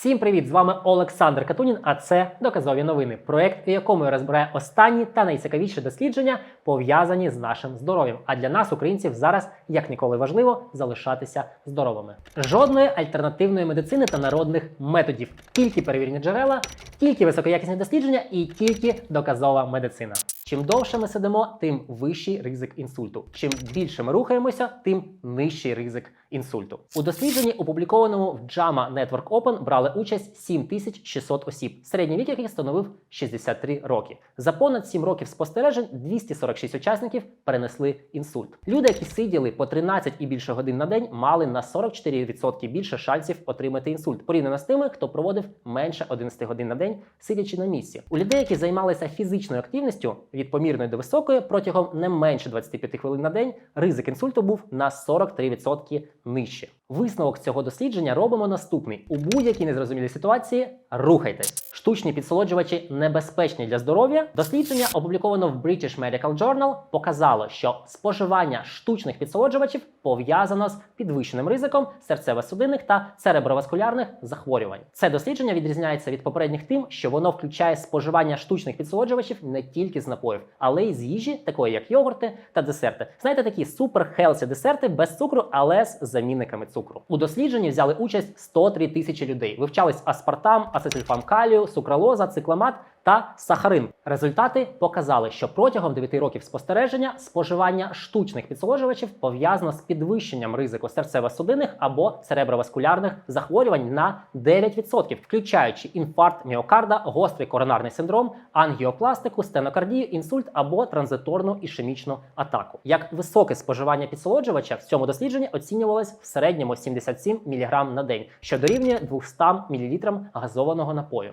Всім привіт! З вами Олександр Катунін, а це доказові новини. Проект, у якому я розбираю останні та найцікавіші дослідження, пов'язані з нашим здоров'ям. А для нас, українців, зараз як ніколи важливо залишатися здоровими. Жодної альтернативної медицини та народних методів, тільки перевірені джерела, тільки високоякісні дослідження і тільки доказова медицина. Чим довше ми сидимо, тим вищий ризик інсульту. Чим більше ми рухаємося, тим нижчий ризик інсульту. У дослідженні, опублікованому в JAMA Network Open, брали участь 7600 осіб, середній вік яких становив 63 роки. За понад 7 років спостережень 246 учасників перенесли інсульт. Люди, які сиділи по 13 і більше годин на день, мали на 44% більше шансів отримати інсульт, порівняно з тими, хто проводив менше 11 годин на день, сидячи на місці. У людей, які займалися фізичною активністю від помірної до високої протягом не менше 25 хвилин на день, ризик інсульту був на 43% нижче. Висновок цього дослідження робимо наступний: у будь-якій незрозумілій ситуації рухайтесь. Штучні підсолоджувачі небезпечні для здоров'я. Дослідження, опубліковано в British Medical Journal, показало, що споживання штучних підсолоджувачів пов'язано з підвищеним ризиком серцево-судинних та цереброваскулярних захворювань. Це дослідження відрізняється від попередніх тим, що воно включає споживання штучних підсолоджувачів не тільки з напоїв, але й з їжі, такої як йогурти та десерти. Знаєте, такі супер хелсі десерти без цукру, але з замінниками цукру. У дослідженні взяли участь 103 тисячі людей. Вивчались аспартам, ацетильфам калію, сукралоза, цикламат та сахарин. Результати показали, що протягом 9 років спостереження споживання штучних підсолоджувачів пов'язано з підвищенням ризику серцево-судинних або цереброваскулярних захворювань на 9%, включаючи інфаркт міокарда, гострий коронарний синдром, ангіопластику, стенокардію, інсульт або транзиторну ішемічну атаку. Як високе споживання підсолоджувача в цьому дослідженні оцінювалось в середньому 77 мг на день, що дорівнює 200 мл газованого напою.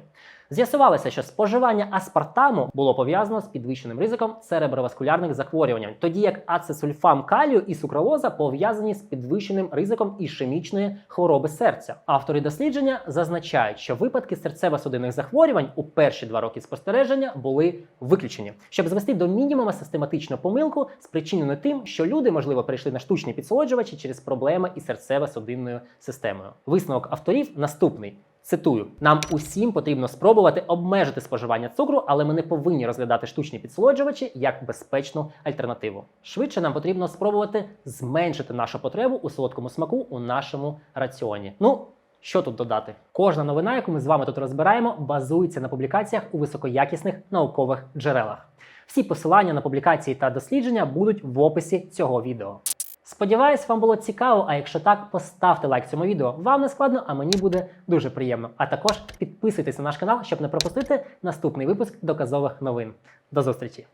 З'ясувалося, що споживання аспартаму було пов'язано з підвищеним ризиком цереброваскулярних захворювань, тоді як ацесульфам калію і сукралоза пов'язані з підвищеним ризиком ішемічної хвороби серця. Автори дослідження зазначають, що випадки серцево-судинних захворювань у перші два роки спостереження були виключені, щоб звести до мінімума систематичну помилку, спричинену тим, що люди, можливо, перейшли на штучні підсолоджувачі через проблеми із серцево-судинною системою. Висновок авторів наступний. Цитую: нам усім потрібно спробувати обмежити споживання цукру, але ми не повинні розглядати штучні підсолоджувачі як безпечну альтернативу. Швидше нам потрібно спробувати зменшити нашу потребу у солодкому смаку у нашому раціоні. Ну. Що тут додати? Кожна новина, яку ми з вами тут розбираємо, базується на публікаціях у високоякісних наукових джерелах. Всі посилання на публікації та дослідження будуть в описі цього відео. Сподіваюсь, вам було цікаво. А якщо так, поставте лайк цьому відео. Вам не складно, а мені буде дуже приємно. А також підписуйтесь на наш канал, щоб не пропустити наступний випуск доказових новин. До зустрічі!